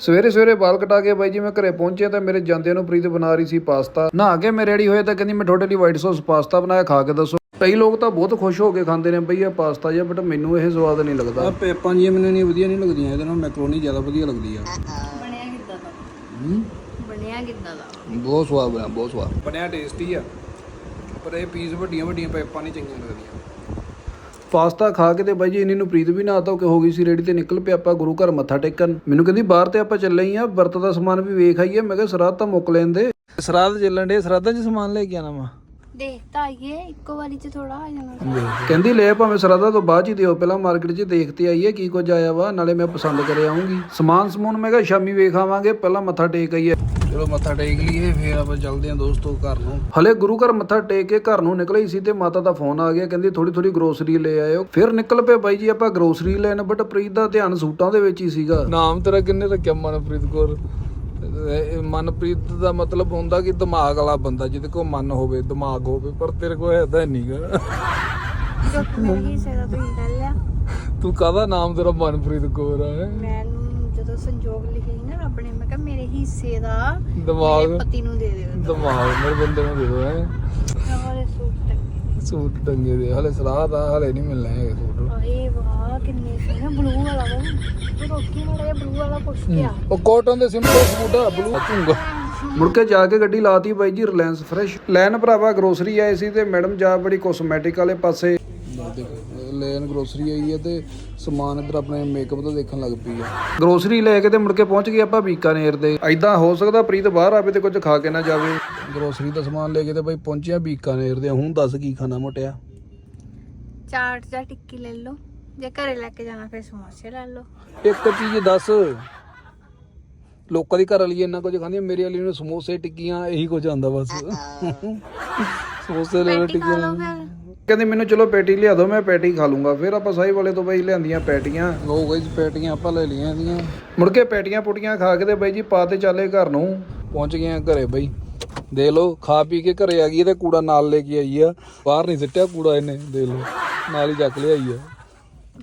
ਸਵੇਰੇ ਸਵੇਰੇ ਵਾਲ ਕਟਾ ਕੇ ਬਾਈ ਜੀ ਮੈਂ ਘਰੇ ਪਹੁੰਚਿਆ ਤਾਂ ਮੇਰੇ ਜਾਂਦਿਆਂ ਨੂੰ ਪ੍ਰੀਤ ਬਣਾ ਰਹੀ ਸੀ ਪਾਸਤਾ। ਨਹਾ ਕੇ ਮੈਂ ਰੈਡੀ ਹੋਇਆ ਤਾਂ ਕਹਿੰਦੀ ਮੈਂ ਤੁਹਾਡੇ ਲਈ ਵਾਈਟ ਸੌਸ ਪਾਸਤਾ ਬਣਾਇਆ ਖਾ ਕੇ ਦੱਸੋ। ਕਈ ਲੋਕ ਤਾਂ ਬਹੁਤ ਖੁਸ਼ ਹੋ ਕੇ ਖਾਂਦੇ ਨੇ ਬਈ ਇਹ ਪਾਸਤਾ ਜਿਹਾ ਬਟ ਮੈਨੂੰ ਇਹ ਸਵਾਦ ਨਹੀਂ ਲੱਗਦਾ। ਆ ਪੇਪਾਂ ਜੀਆਂ ਮੈਨੂੰ ਨਹੀਂ ਵਧੀਆ ਨਹੀਂ ਲੱਗਦੀਆਂ ਇਹਦੇ ਨਾਲ ਮੈਕਰੋਨੀ ਜ਼ਿਆਦਾ ਵਧੀਆ ਲੱਗਦੀ ਆ। ਬਣਿਆ ਕਿੱਦਾਂ ਦਾ? ਹੂੰ? ਬਣਿਆ ਕਿੱਦਾਂ ਦਾ? ਬਹੁਤ ਸਵਾਦ ਬਣਿਆ ਬਹੁਤ ਸਵਾਦ। ਬਣਿਆ ਟੇਸਟੀ ਆ ਪਰ ਇਹ ਪੀਸ ਵੱਡੀਆਂ ਵੱਡੀਆਂ ਪੇਪਾਂ ਨਹੀਂ ਚੰਗੀਆਂ ਲੱਗਦੀਆਂ। ਪਾਸਤਾ ਖਾ ਕੇ ਤੇ ਬਾਈ ਜੀ ਇੰਨੀ ਨੂੰ ਪ੍ਰੀਤ ਵੀ ਨਾ ਧੋ ਕੇ ਹੋ ਗਈ ਸੀ ਰੇੜੀ ਤੇ ਨਿਕਲ ਪਿਆ ਆਪਾਂ ਗੁਰੂ ਘਰ ਮੱਥਾ ਟੇਕਣ। ਮੈਨੂੰ ਕਹਿੰਦੀ ਬਾਹਰ ਤੇ ਆਪਾਂ ਚੱਲੇ ਹੀ ਆ ਵਰਤ ਦਾ ਸਮਾਨ ਵੀ ਵੇਖ ਆਈਏ। ਮੈਂ ਕਿਹਾ ਸਰਾਧ ਤਾਂ ਮੁੱਕ ਲੈਂਦੇ ਸਰਾਧ ਚੱਲਣ ਦੇ ਸਰਾਧਾਂ 'ਚ ਸਮਾਨ ਲੈ ਕੇ ਆਣਾ ਵਾ। ਦੇਖਤਾ ਆਈਏ ਇੱਕੋ ਵਾਰੀ ਚ ਥੋੜਾ ਆ ਜਾਣਾ। ਕਹਿੰਦੀ ਲੈ ਭਾਵੇਂ ਸਰਾਧਾ ਤੋਂ ਬਾਅਦ ਚ ਹੀ ਦਿਓ ਪਹਿਲਾਂ ਮਾਰਕੀਟ 'ਚ ਦੇਖਤੇ ਆਈਏ ਕੀ ਕੁਝ ਆਇਆ ਵਾ ਨਾਲੇ ਮੈਂ ਪਸੰਦ ਕਰੇ ਆਉਂਗੀ ਸਮਾਨ ਸਮੂਨ ਮੈਂ ਕਿਹਾ ਸ਼ਾਮੀ ਵੇਖ ਆਵਾਂਗੇ ਪਹਿਲਾਂ ਮੱਥਾ ਟੇਕ ਆਈਏ। ਚਲੋ ਮੱਥਾ ਟੇਕ ਲਈਏ ਫੇਰ ਆਪਾਂ ਚੱਲਦੇ ਹਾਂ ਦੋਸਤੋ ਘਰ ਨੂੰ। ਹਲੇ ਗੁਰੂ ਘਰ ਮੱਥਾ ਟੇਕ ਕੇ ਘਰ ਨੂੰ ਨਿਕਲੇ ਸੀ ਤੇ ਮਾਤਾ ਦਾ ਫੋਨ ਆ ਗਿਆ ਕਹਿੰਦੀ ਥੋੜੀ ਥੋੜੀ ਗਰੋਸਰੀ ਲੈ ਆਇਓ। ਫਿਰ ਨਿਕਲ ਪਏ ਬਾਈ ਜੀ ਆਪਾਂ ਗਰੋਸਰੀ ਲੈਣ ਬਟ ਪ੍ਰੀਤ ਦਾ ਧਿਆਨ ਸੂਟਾਂ ਦੇ ਵਿੱਚ ਹੀ ਸੀਗਾ। ਨਾਮ ਤੇਰਾ ਕਿੰਨੇ ਰੱਖਿਆ ਮਨਪ੍ਰੀਤ ਕੌਰ? ਇਹ ਮਨਪ੍ਰੀਤ ਦਾ ਮਤਲਬ ਹੁੰਦਾ ਕਿ ਦਿਮਾਗ ਵਾਲਾ ਬੰਦਾ ਜਿਹਦੇ ਕੋਲ ਮਨ ਹੋਵੇ ਦਿਮਾਗ ਹੋਵੇ ਪਰ ਤੇਰੇ ਕੋਲ ਐਦਾ ਨਹੀਂਗਾ ਤੂੰ ਕਾਹਦਾ ਨਾਮ ਤੇਰਾ ਮਨਪ੍ਰੀਤ ਕੌਰ ਆ? ਮੈਨੂੰ ਸੰਜੋਗ ਲਿਖੇ ਸੀ ਨਾ ਰੱਬ ਨੇ ਮੈਂ ਕਿਹਾ ਮੇਰੇ ਹਿੱਸੇ ਦਾ ਦਿਮਾਗ। ਮੇਰੇ ਪਤੀ ਨੂੰ ਦੇ ਦਿਓ ਦਿਮਾਗ ਮੇਰੇ ਬੰਦੇ ਨੂੰ ਦੇ ਦੋ ਹੈ ਨਾਲੇ ਸੂਟ ਟੰਗੇ ਸੂਟ ਟੰਗੇ ਦੇ ਹਲੇ ਸਲਾਹ ਦਾ ਹਲੇ ਨਹੀਂ ਮਿਲਣਾ ਹੈਗੇ ਸੂਟ। ਆਏ ਵਾਹ ਕਿੰਨੇ ਸੋਹਣੇ ਬਲੂ ਵਾਲਾ ਵਾ। ਤੂੰ ਰੋਕੀ ਮਾੜਾ ਬਲੂ ਵਾਲਾ ਪੁੱਛ ਗਿਆ ਉਹ ਕਾਟਨ ਦੇ ਸਿੰਪਲ ਸੂਟ ਆ ਬਲੂ ਚੁੰਗਾ ਮੁੜ ਕੇ ਜਾ ਕੇ ਗੱਡੀ ਲਾਤੀ ਬਾਈ ਜੀ ਰਿਲਾਇੰਸ ਫਰੈਸ਼ ਲੈਣ ਭਰਾਵਾ ਗਰੋਸਰੀ ਆਏ ਸੀ ਤੇ ਮੈਡਮ ਜਾ ਬੜੀ ਕੋਸਮੈਟਿਕ ਵਾਲੇ ਪਾਸੇ। ਲੈਨ ਗਰੋਸਰੀ ਆਈ ਹੈ ਤੇ ਸਮਾਨ ਇਧਰ ਆਪਣੇ ਮੇਕਅਪ ਦਾ ਦੇਖਣ ਲੱਗ ਪਈ ਆ ਗਰੋਸਰੀ ਲੈ ਕੇ ਤੇ ਮੁੜ ਕੇ ਪਹੁੰਚ ਗਏ ਆਪਾਂ ਬੀਕਾਨੇਰ ਦੇ। ਐਦਾਂ ਹੋ ਸਕਦਾ ਪ੍ਰੀਤ ਬਾਹਰ ਆਵੇ ਤੇ ਕੁਝ ਖਾ ਕੇ ਨਾ ਜਾਵੇ। ਗਰੋਸਰੀ ਦਾ ਸਮਾਨ ਲੈ ਕੇ ਤੇ ਬਾਈ ਪਹੁੰਚਿਆ ਬੀਕਾਨੇਰ ਦੇ। ਹੁਣ ਦੱਸ ਕੀ ਖਾਣਾ ਮੋਟਿਆ? ਚਾਟ ਜਾਂ ਟਿੱਕੀ ਲੈ ਲਓ। ਜੇ ਘਰੇ ਲੈ ਕੇ ਜਾਣਾ ਫਿਰ ਸਮੋਸੇ ਲੈ ਲਓ। ਇੱਕ ਚੀਜ਼ ਦੱਸ। ਲੋਕਾਂ ਦੀ ਘਰ ਵਾਲੀ ਇੰਨਾ ਕੁਝ ਖਾਂਦੀ ਮੇਰੇ ਵਾਲੀ ਨੂੰ ਸਮੋਸੇ ਟਿੱਕੀਆਂ ਇਹੀ ਕੁਝ ਆਂਦਾ ਬਸ। ਸਮੋਸੇ ਲੈ ਟਿੱਕੀਆਂ। ਕਹਿੰਦੀ ਮੈਨੂੰ ਚਲੋ ਪੈਟੀ ਲਿਆ ਦਿਓ ਮੈਂ ਪੈਟੀ ਖਾ ਲੂੰਗਾ। ਫਿਰ ਆਪਾਂ ਸਾਈ ਵਾਲੇ ਤੋਂ ਬਾਈ ਲਿਆਂਦੀਆਂ ਪੈਟੀਆਂ। ਲੋ ਗਾਇਸ ਪੈਟੀਆਂ ਆਪਾਂ ਲੈ ਲਈਆਂ ਇਹਦੀਆਂ। ਮੁੜ ਕੇ ਪੈਟੀਆਂ ਪੁਟੀਆਂ ਖਾ ਕੇ ਤੇ ਬਾਈ ਜੀ ਪਾ ਤੇ ਚੱਲੇ ਘਰ ਨੂੰ। ਪਹੁੰਚ ਗਏ ਆ ਘਰੇ ਬਈ। ਦੇਖ ਲਓ ਖਾ ਪੀ ਕੇ ਘਰੇ ਆ ਗਈ ਤੇ ਕੂੜਾ ਨਾਲ ਲੈ ਕੇ ਆਈ ਆ। ਬਾਹਰ ਨਹੀਂ ਸਿੱਟਿਆ ਕੂੜਾ ਇਹਨੇ ਦੇਖ ਲਓ। ਨਾਲ ਹੀ ਚੱਕ ਲਿਆਈ ਆ।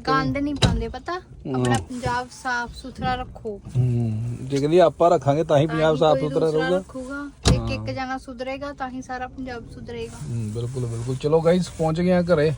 ਗੰਦ ਨਹੀਂ ਪਾਉਂਦੇ ਪਤਾ? ਆਪਣਾ ਪੰਜਾਬ ਸਾਫ਼ ਸੁਥਰਾ ਰੱਖੋ। ਹੂੰ ਜੇ ਕਹਿੰਦੀ ਆਪਾਂ ਰੱਖਾਂਗੇ ਤਾਂ ਹੀ ਪੰਜਾਬ ਸਾਫ਼ ਸੁਥਰਾ ਰਹੂਗਾ। ਰੱਖੂਗਾ। ਇੱਕ ਇੱਕ ਜਣਾ ਸੁਧਰੇਗਾ ਤਾਂ ਹੀ ਸਾਰਾ ਪੰਜਾਬ ਸੁਧਰੇਗਾ। ਹੂੰ ਬਿਲਕੁਲ ਬਿਲਕੁਲ। ਚਲੋ ਗਾਇਸ ਪਹੁੰਚ ਗਏ ਆ ਘਰੇ।